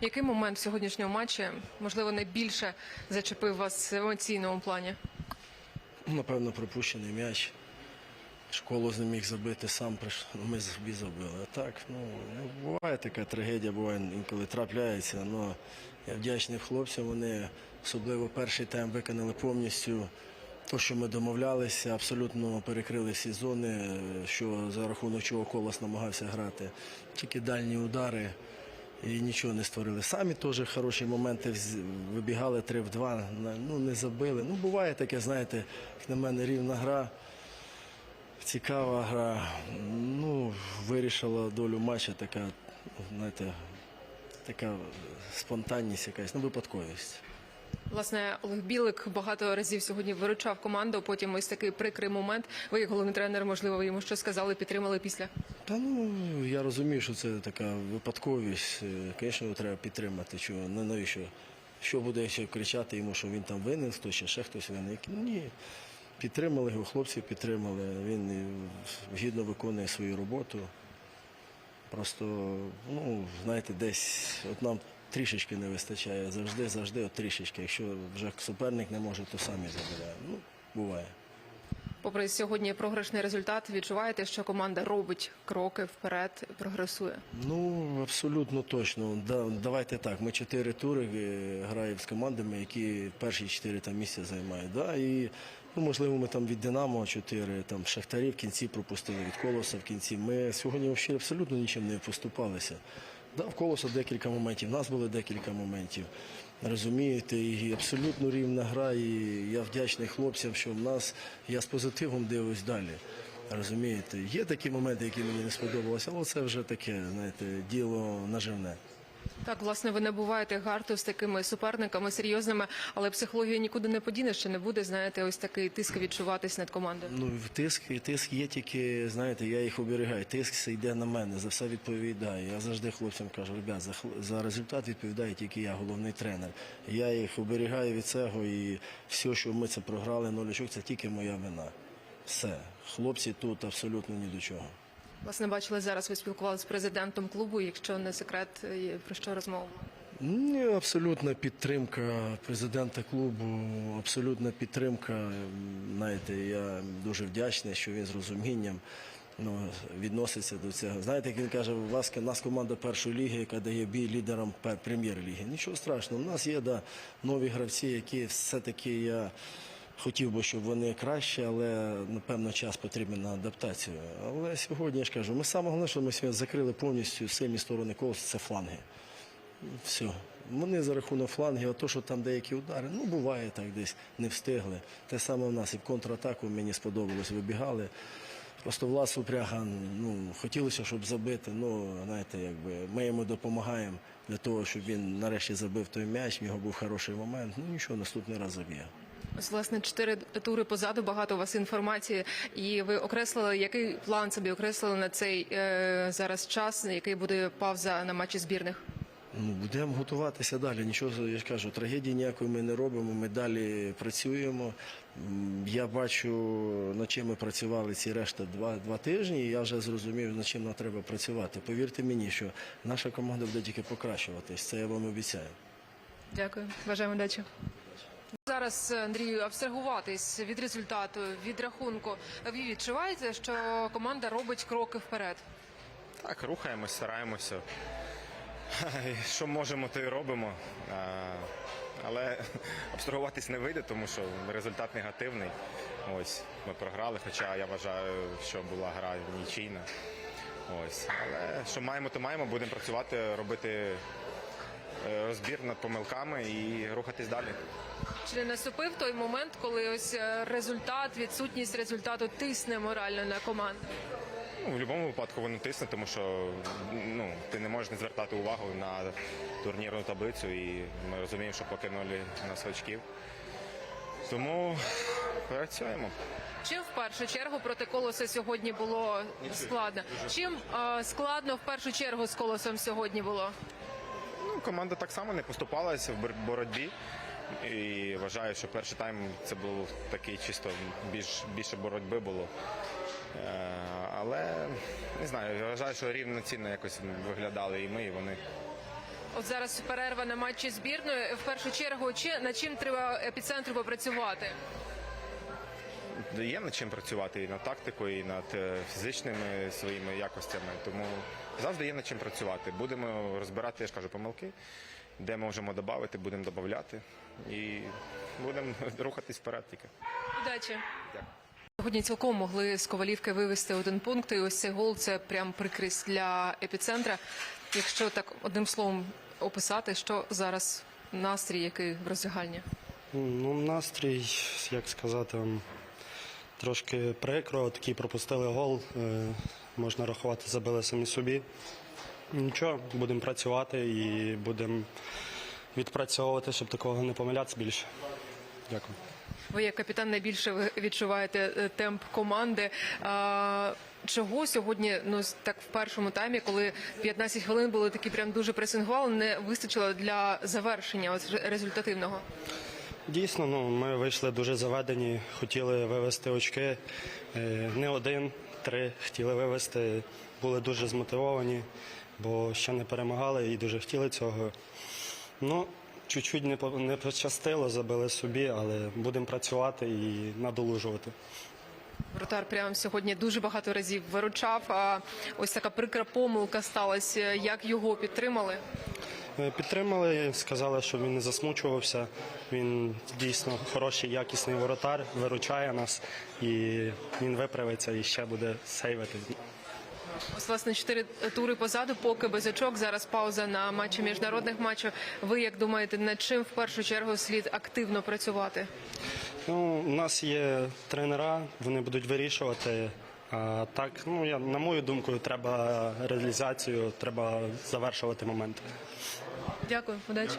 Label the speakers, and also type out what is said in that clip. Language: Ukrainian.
Speaker 1: Який момент сьогоднішнього матчу, можливо, найбільше зачепив вас в емоційному плані?
Speaker 2: Напевно, пропущений м'яч. Школу не міг забити сам, прийш- ну, ми собі забили. А так, ну, ну, буває така трагедія, буває інколи трапляється. але я вдячний хлопцям. Вони особливо перший тайм виконали повністю те, що ми домовлялися, абсолютно перекрили всі зони, що за рахунок чого колос намагався грати. Тільки дальні удари і нічого не створили. Самі теж хороші моменти вибігали 3 в 2, ну не забили. Ну буває таке, знаєте, як на мене рівна гра. Цікава гра. Ну, вирішила долю матча така, знаєте, така спонтанність якась, ну, випадковість.
Speaker 1: Власне, Олег Білик багато разів сьогодні виручав команду. Потім ось такий прикрий момент. Ви, як головний тренер, можливо, ви йому щось сказали, підтримали після.
Speaker 2: Та ну я розумію, що це така випадковість. Е, Звісно, його треба підтримати. Чого ну, навіщо? Що буде ще кричати йому, що він там винен, хтось чи ще хтось винен? Ні. Підтримали його, хлопці підтримали. Він е, гідно виконує свою роботу. Просто, ну, знаєте, десь от нам трішечки не вистачає. Завжди, завжди от трішечки. Якщо вже суперник не може, то самі забирає. Ну, буває.
Speaker 1: Попри сьогодні програшний результат, відчуваєте, що команда робить кроки вперед, прогресує.
Speaker 2: Ну, абсолютно точно. Да, давайте так. Ми чотири тури е, граємо з командами, які перші чотири там місця займають. Да? І, ну, можливо, ми там від Динамо чотири, там Шахтарі в кінці пропустили, від Колоса в кінці. Ми сьогодні взагалі абсолютно нічим не поступалися. Колоса декілька моментів, в нас було декілька моментів. Розумієте, і абсолютно рівна гра, і я вдячний хлопцям, що в нас я з позитивом дивлюсь далі. Розумієте, є такі моменти, які мені не сподобалися, але це вже таке, знаєте, діло наживне.
Speaker 1: Так, власне, ви набуваєте гарту з такими суперниками серйозними, але психологія нікуди не подіне, що не буде, знаєте, ось такий тиск відчуватись над командою.
Speaker 2: Ну, тиск, тиск є тільки, знаєте, я їх оберігаю. Тиск це йде на мене, за все відповідаю. Я завжди хлопцям кажу, ребят, за, за результат відповідає тільки я, головний тренер. Я їх оберігаю від цього і все, що ми це програли, ноль очок, це тільки моя вина. Все. Хлопці тут абсолютно ні до чого.
Speaker 1: Власне, бачили зараз. Ви спілкувалися з президентом клубу. Якщо не секрет, про що розмова?
Speaker 2: Ні, абсолютна підтримка президента клубу, абсолютна підтримка. Знаєте, я дуже вдячний, що він з розумінням ну, відноситься до цього. Знаєте, як він каже, у вас у нас команда першої ліги, яка дає бій лідерам прем'єр-ліги. Нічого страшного. У нас є да, нові гравці, які все-таки я. Хотів би, щоб вони краще, але напевно час потрібен на адаптацію. Але сьогодні я ж кажу, ми саме головне, що ми сьогодні закрили повністю сильні сторони колосу, це фланги. Все. Вони за рахунок флангів, а то, що там деякі удари, ну буває так десь, не встигли. Те саме в нас і в контратаку мені сподобалось, вибігали. Просто Влас Упряга, ну, хотілося, щоб забити. Ну, знаєте, якби ми йому допомагаємо для того, щоб він нарешті забив той м'яч, в нього був хороший момент. Ну нічого, наступний раз заб'є.
Speaker 1: Ось, власне, чотири тури позаду, багато у вас інформації, і ви окреслили, який план собі окреслили на цей е, зараз час, який буде пауза на матчі збірних.
Speaker 2: Ну, будемо готуватися далі. Нічого, я ж кажу, трагедії ніякої ми не робимо. Ми далі працюємо. Я бачу, над чим ми працювали ці решта два, два тижні, і я вже зрозумів, над чим нам треба працювати. Повірте мені, що наша команда буде тільки покращуватись. Це я вам обіцяю.
Speaker 1: Дякую, бажаємо удачі. Зараз Андрію абстрагуватись від результату, від рахунку. Ви відчуваєте, що команда робить кроки вперед?
Speaker 3: Так, рухаємось, стараємося. Що можемо, то і робимо. Але абстрагуватись не вийде, тому що результат негативний. Ось ми програли, хоча я вважаю, що була гра нічийна. Ось. Але що маємо, то маємо. Будемо працювати, робити е, розбір над помилками і рухатись далі.
Speaker 1: Чи не наступив той момент, коли ось е, результат, відсутність результату тисне морально на команду?
Speaker 3: Ну, в будь-якому випадку воно тисне, тому що ну, ти не можеш не звертати увагу на турнірну таблицю, і ми розуміємо, що покинули нас очків. Тому працюємо.
Speaker 1: Чим в першу чергу проти колоса сьогодні було складно? Чим е, складно в першу чергу з колосом сьогодні було?
Speaker 3: Ну, команда так само не поступалася в боротьбі. І вважаю, що перший тайм це був такий чисто більш, більше боротьби було. Е, але не знаю, вважаю, що рівноцінно якось виглядали і ми, і вони.
Speaker 1: От зараз перерва на матчі збірної. В першу чергу, чи над чим треба епіцентру попрацювати?
Speaker 3: Є над чим працювати і над тактикою, і над е, фізичними своїми якостями. Тому завжди є над чим працювати. Будемо розбирати, я ж кажу, помилки, де можемо додати, будемо додати. І будемо рухатись вперед тільки.
Speaker 1: Удачі. Сьогодні цілком могли з Ковалівки вивести один пункт, і ось цей гол це прям прикрість для епіцентра. Якщо так одним словом описати, що зараз настрій, який в роздягальні.
Speaker 4: Ну, настрій, як сказати трошки прикро. Такий пропустили гол. е, Можна рахувати, забили самі собі. Нічого, будемо працювати і будемо відпрацьовувати, щоб такого не помилятися більше. Дякую.
Speaker 1: Ви як капітан найбільше відчуваєте е, темп команди. А, чого сьогодні, ну так в першому таймі, коли 15 хвилин були такі прям дуже пресингували, не вистачило для завершення от, результативного?
Speaker 4: Дійсно, ну, ми вийшли дуже заведені, хотіли вивести очки. Е, Не один, три хотіли вивести, були дуже змотивовані, бо ще не перемагали і дуже хотіли цього. Ну, чуть-чуть не по- не пощастило, забили собі, але будемо працювати і надолужувати.
Speaker 1: Вратар прямо сьогодні дуже багато разів виручав. А ось така прикра помилка сталася. Як його підтримали?
Speaker 4: Е, Підтримали, сказали, що він не засмучувався. Він дійсно хороший, якісний воротар, виручає нас і він виправиться і ще буде сейвити.
Speaker 1: Ось власне чотири тури позаду, поки без очок. Зараз пауза на матчі міжнародних матчів. Ви як думаєте, над чим в першу чергу слід активно працювати?
Speaker 4: Ну, у нас є тренера, вони будуть вирішувати. А так, ну я на мою думку, треба реалізацію, треба завершувати момент.
Speaker 1: Дякую, удачі.